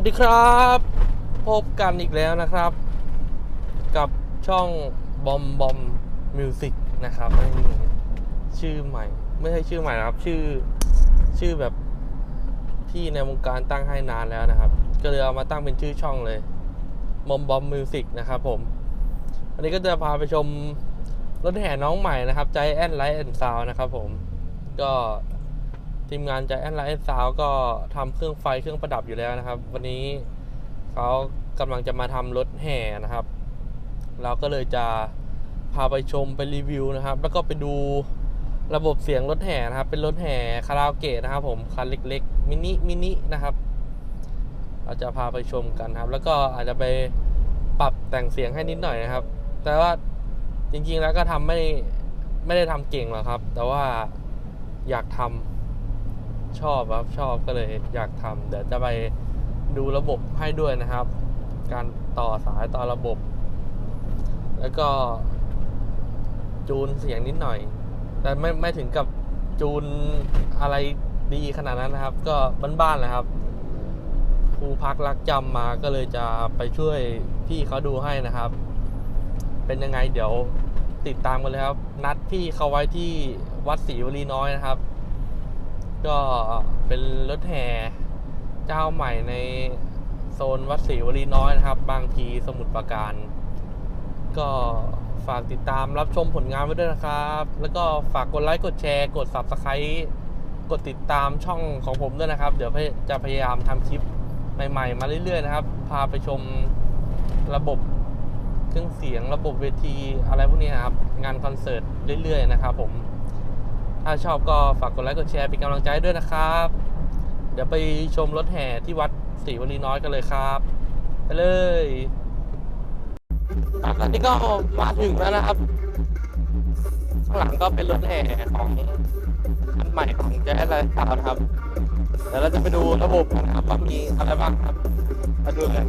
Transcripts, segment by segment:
วัสดีครับ พบกันอีกแล้วนะครับ กับช่องบอมบอมมิวสิกนะครับนี่ชื่อใหม่ ไม่ใช่ชื่อใหม่นะครับ ชื่อชื่อแบบที่ในวงการตั้งให้นานแล้วนะครับ ก็เลยเอามาตั้งเป็นชื่อช่องเลยบอมบอมมิวสิกนะครับผมวันนี้ก็จะพาไปชมรถแห่น้องใหม่นะครับใจแอนไลท์แอนซาวนะครับผมก็ ทีมงานใจแอนไลท์ซาวก็ทำเครื่องไฟเครื่องประดับอยู่แล้วนะครับ วันนี้เขากำลังจะมาทำรถแห่นะครับ เราก็เลยจะพาไปชมไปรีวิวนะครับ แล้วก็ไปดูระบบเสียงรถแห่นะครับ เป็นรถแห่คาราโอเกะนะครับ ผมคันเล็กๆมินิมินินะครับ เราจะพาไปชมกันครับ แล้วก็อาจจะไปปรับแต่งเสียงให้นิดหน่อยนะครับ แต่ว่าจริงๆแล้วก็ทำไม่ไม่ได้ทำเก่งหรอกครับ แต่ว่าอยากทำ ชอบครับชอบก็เลยอยากทำเดี๋ยวจะไปดูระบบให้ด้วยนะครับ การต่อสายต่อระบบ แล้วก็ จูนเสียงนิดหน่อย แต่ไม่ไม่ถึงกับจูนอะไรดีขนาดนั้นนะครับ ก็บ้านๆแหละครับครูพักรักจำมาก็เลยจะไปช่วยพี่เขาดูให้นะครับ เป็นยังไงเดี๋ยวติดตามกันเลยครับ นัดพี่เขาไว้ที่วัดศรีวลีน้อยนะครับ ก็เป็นรถแห่เจ้าใหม่ในโซนวัดศรีวลีน้อยนะครับ บางพีสมุทรปราการ ก็ฝากติดตามรับชมผลงานไว้ด้วยนะครับ แล้วก็ฝากกดไลค์กดแชร์ กด Subscribe กดติดตามช่องของผมด้วยนะครับ เดี๋ยวจะพยายามทำคลิปใหม่ ๆ มาเรื่อยๆนะครับ พาไปชมระบบเครื่องเสียงระบบเวทีอะไรพวกนี้ครับ งานคอนเสิร์ตเรื่อยๆนะครับผม ถ้าชอบก็ฝากกดไลค์กดแชร์เป็นกำลังใจด้วยนะครับ เดี๋ยวไปชมรถแห่ที่วัดศรีวลีน้อยกันเลยครับ ไปเลยตอนนี้ก็มาถึงแล้วนะครับข้างหลังก็เป็นรถแห่ของอันใหม่ของแจ๊สไลฟ์สไตล์นะครับเดี๋ยวเราจะไปดูระบบกันนะครับว่ามีอะไรบ้างครับมาดูเลย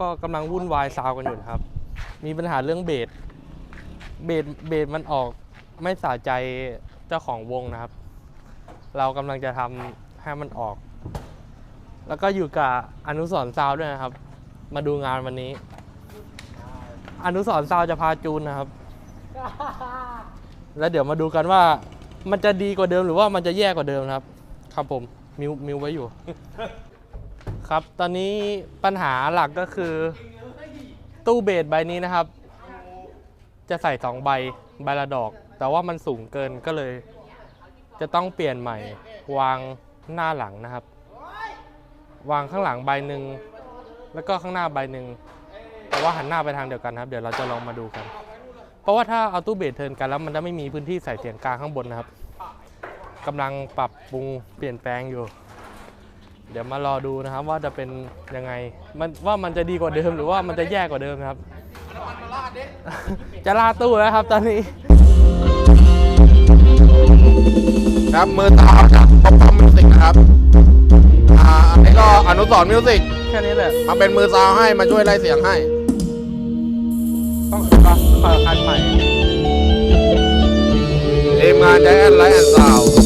ตอนนี้เราก็กำลังวุ่นวายซาวกันอยู่นะครับ มีปัญหาเรื่องเบสเบสเบสมันออกไม่สะใจเจ้าของวงนะครับ เรากำลังจะทำให้มันออก แล้วก็อยู่กับอนุสรณ์ซาวด้วยนะครับ มาดูงานวันนี้ อนุสรณ์ซาวจะพาจูนนะครับ แล้วเดี๋ยวมาดูกันว่ามันจะดีกว่าเดิมหรือว่ามันจะแย่กว่าเดิมนะครับ ครับผมมิวมิวไว้อยู่ ครับ ตอนนี้ปัญหาหลักก็คือตู้เบสใบนี้นะครับ จะใส่สองใบใบละดอก แต่ว่ามันสูงเกินก็เลย จะต้องเปลี่ยนใหม่ วางหน้าหลังนะครับ วางข้างหลังใบหนึ่งแล้วก็ข้างหน้าใบหนึ่งแต่ว่าหันหน้าไปทางเดียวกันครับ เดี๋ยวเราจะลองมาดูกัน เพราะว่าถ้าเอาตู้เบสเทินกันแล้วมันจะไม่มีพื้นที่ใส่เสียงกลางข้างบนนะครับกำลังปรับปรุงเปลี่ยนแปลงอยู่ เดี๋ยวมารอดูนะครับว่าจะเป็นยังไงมันว่ามันจะดีกว่าเดิมหรือว่ามันจะแย่กว่าเดิมนะครับ จะลาดตู้แล้วครับตอนนี้ ครับมือตาวจากป๊อปป๊อปมิวสิกนะครับอ่าอันนี้ก็อนุสรณ์มิวสิกแค่นี้แหละมาเป็นมือซาวให้มาช่วยไล่เสียงให้ ต้องปรับเปิดคันใหม่ทีมงานแจแอนไลท์แอนซาว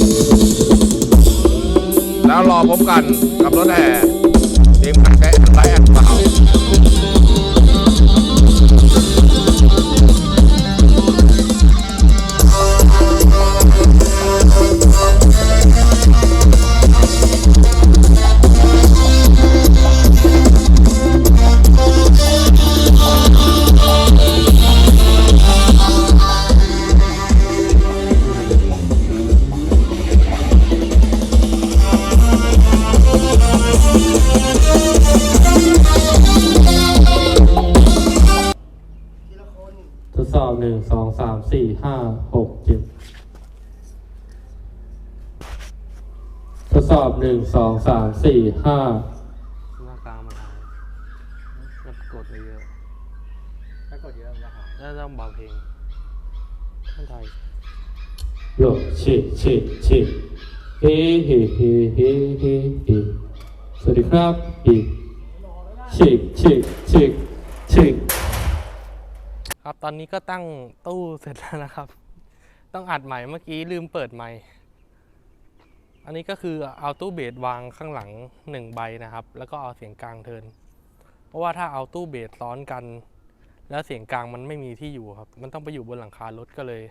แล้วรอพบกันกับรถแห่ทีมงานแกะไลแอน ห้าหกเจ็ดทดสอบหนึ่งสองสามสี่ห้าหน้ากลางมันหายมันกดไปเยอะถ้ากดเยอะมันจะหายแล้วต้องเบาเพลงท่านไทยโลเชเชเชเฮ้เฮ้เฮ้เฮ้เฮ้เฮ้สวัสดีครับอีเชกเชกเชกเชก ครับตอนนี้ก็ตั้งตู้เสร็จแล้วนะครับ ต้องอัดใหม่เมื่อกี้ลืมเปิดใหม่ อันนี้ก็คือเอาตู้เบสวางข้างหลังหนึ่งใบนะครับ แล้วก็เอาเสียงกลางเทิน เพราะว่าถ้าเอาตู้เบสซ้อนกัน แล้วเสียงกลางมันไม่มีที่อยู่ครับ มันต้องไปอยู่บนหลังคารถก็เลย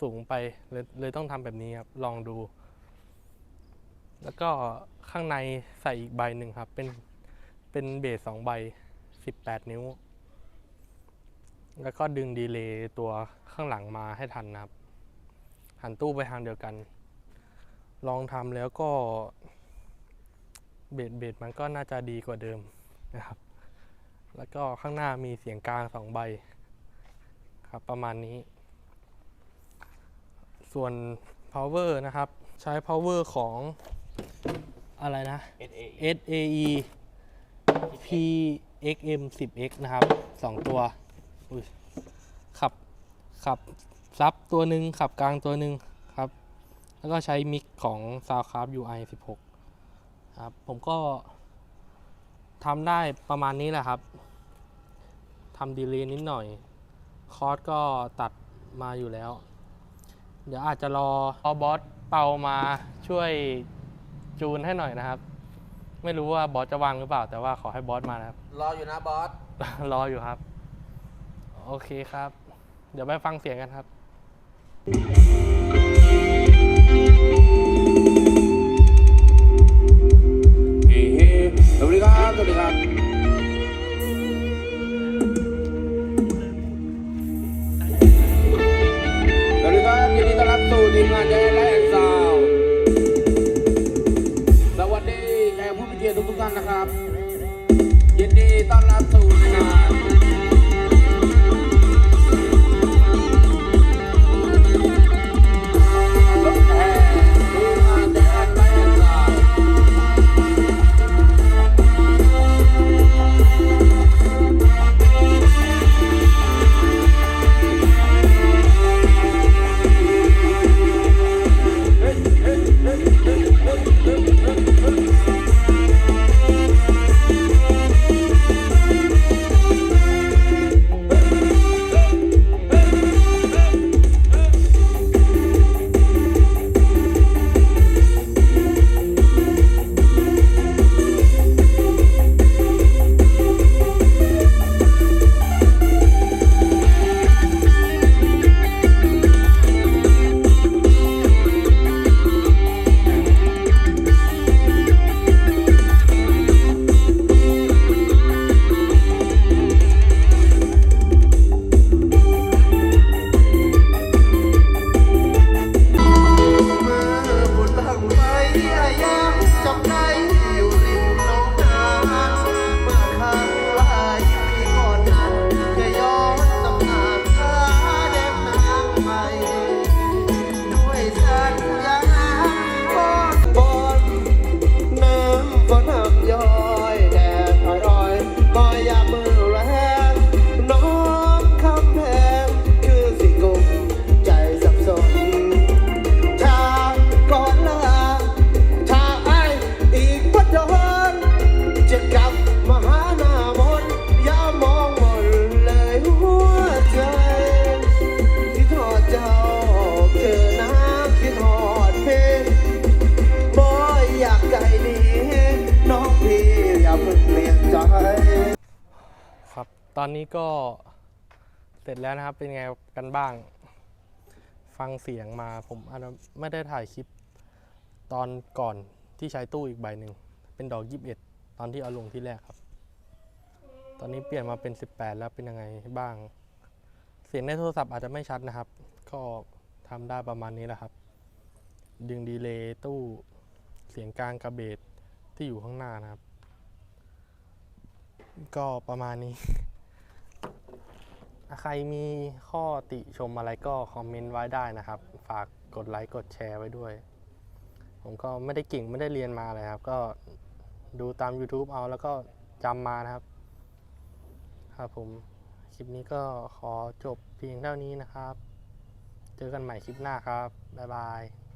สูงไปเลยเลยต้องทำแบบนี้ครับลองดู แล้วก็ข้างในใส่อีกใบหนึ่งครับ เป็นเป็นเบสสองใบสิบแปดนิ้ว แล้วก็ดึงดีเลย์ตัวข้างหลังมาให้ทันนะครับ หันตู้ไปทางเดียวกัน ลองทำแล้วก็เบสเบสมันก็น่าจะดีกว่าเดิมนะครับ แล้วก็ข้างหน้ามีเสียงกลางสองใบครับประมาณนี้ ส่วน power นะครับ ใช้ power ของอะไรนะ SA SAE PXM 10X นะครับสองตัวอุ๊ย ขับขับซับตัวหนึ่งขับกลางตัวหนึ่งครับ แล้วก็ใช้มิกของ Soundcraft UI 16 ครับ ผมก็ทำได้ประมาณนี้แหละครับทำดีเลย์นิดหน่อย คอร์สก็ตัดมาอยู่แล้ว เดี๋ยวอาจจะรอเอาบอสเปามาช่วยจูนให้หน่อยนะครับ ไม่รู้ว่าบอสจะวางหรือเปล่า แต่ว่าขอให้บอสมานะครับ รออยู่นะบอส รออยู่ครับ โอเคครับ เดี๋ยวไปฟังเสียงกันครับเฮ้เฮ้สวัสดีครับสวัสดีครับสวัสดีครับยินดีต้อนรับสู่ทีมงานแจและแอนซาวสวัสดีแขกผู้มีเกียรติทุกๆท่านนะครับ ยินดีต้อนรับสู่งาน ตอนนี้ก็เสร็จแล้วนะครับ เป็นไงกันบ้าง ฟังเสียงมาผมอาจจะไม่ได้ถ่ายคลิปตอนก่อนที่ใช้ตู้อีกใบหนึ่ง เป็นดอกยิบเอ็ดตอนที่เอาลงที่แรกครับ ตอนนี้เปลี่ยนมาเป็น 18 แล้วเป็นยังไงบ้าง เสียงในโทรศัพท์อาจจะไม่ชัดนะครับ ก็ทำได้ประมาณนี้แหละครับ ดึงดีเลย์ตู้เสียงกลางกระเบสที่อยู่ข้างหน้านะครับ ก็ประมาณนี้ ใครมีข้อติชมอะไรก็คอมเมนต์ไว้ได้นะครับ ฝากกดไลค์กดแชร์ไว้ด้วย ผมก็ไม่ได้เก่งไม่ได้เรียนมาเลยครับ ก็ดูตาม YouTube เอาแล้วก็จำมานะครับ ครับผม คลิปนี้ก็ขอจบเพียงเท่านี้นะครับ เจอกันใหม่คลิปหน้าครับ บ๊ายบาย